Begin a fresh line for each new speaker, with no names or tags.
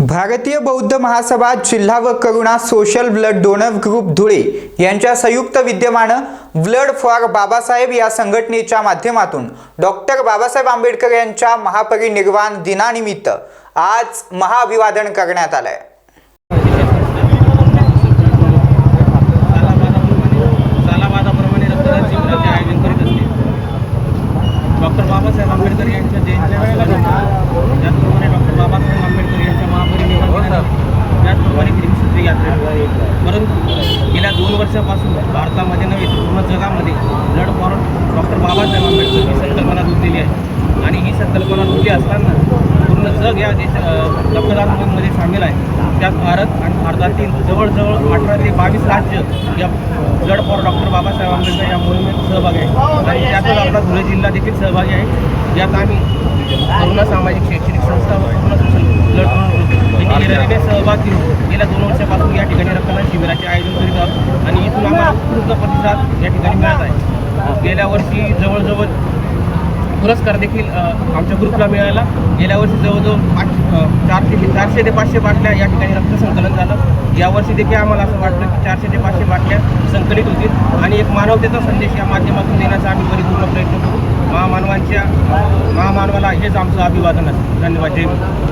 भारतीय बौद्ध महासभा जिल्हा व Karuna social blood donor group Dhule यांच्या संयुक्त विद्यमानं ब्लड फॉर बाबासाहेब या संघटनेच्या माध्यमातून डॉक्टर बाबासाहेब आंबेडकर यांच्या महापरिनिर्वाण दिनानिमित्त आज महाअभिवादन करण्यात आलंय.
आहे डॉक्टर बाबासाहेब आंबेडकर यांच्या जयंतीच्या त्याचप्रमाणे डॉक्टर बाबासाहेब आंबेडकर यांच्या महापरिनिर्वाण दिनानिमित्त, त्याचप्रमाणे त्रिशुत्री यात्रा परंतु गेल्या दोन वर्षापासून भारतामध्ये नव्हे पूर्ण जगामध्ये blood for doctor Babasaheb Ambedkar ही संकल्पना रुजलेली आहे. आणि ही संकल्पना रुजली असताना पूर्ण जग या देश रक्तदानामध्ये सामील आहे. त्यात भारत आणि भारतातील जवळजवळ अठरा ते बावीस राज्य या blood for doctor Babasaheb Ambedkar या मोहिमेत सहभागी आहे आणि त्यातच आपला धुळे जिल्हा देखील सहभागी आहे. यात आम्ही पूर्ण सामाजिक शैक्षणिक संस्था व करुणा सोशल ब्लड डोनर यांनी वतीनं गेल्या दोन वर्षापासून या ठिकाणी रक्तदान शिबिराचे आयोजन करीत आहोत आणि इथून आम्हाला उत्कृष्ट प्रतिसाद या ठिकाणी मिळत आहे. गेल्या वर्षी जवळजवळ पुरस्कार देखील आमच्या ग्रुपला मिळाला. गेल्या वर्षी जवळजवळ पाच चारशे चारशे ते पाचशे बाटल्या या ठिकाणी रक्तसंकलन झालं. यावर्षी देखील आम्हाला असं वाटलं की चारशे ते पाचशे बाटल्या संकलित होतील. आणि एक मानवतेचा संदेश या माध्यमातून देण्याचा आम्ही परिपूर्ण प्रयत्न करू. महामानवांच्या महामानवाला हेच आमचं अभिवादन असेल धन्यवाद. जय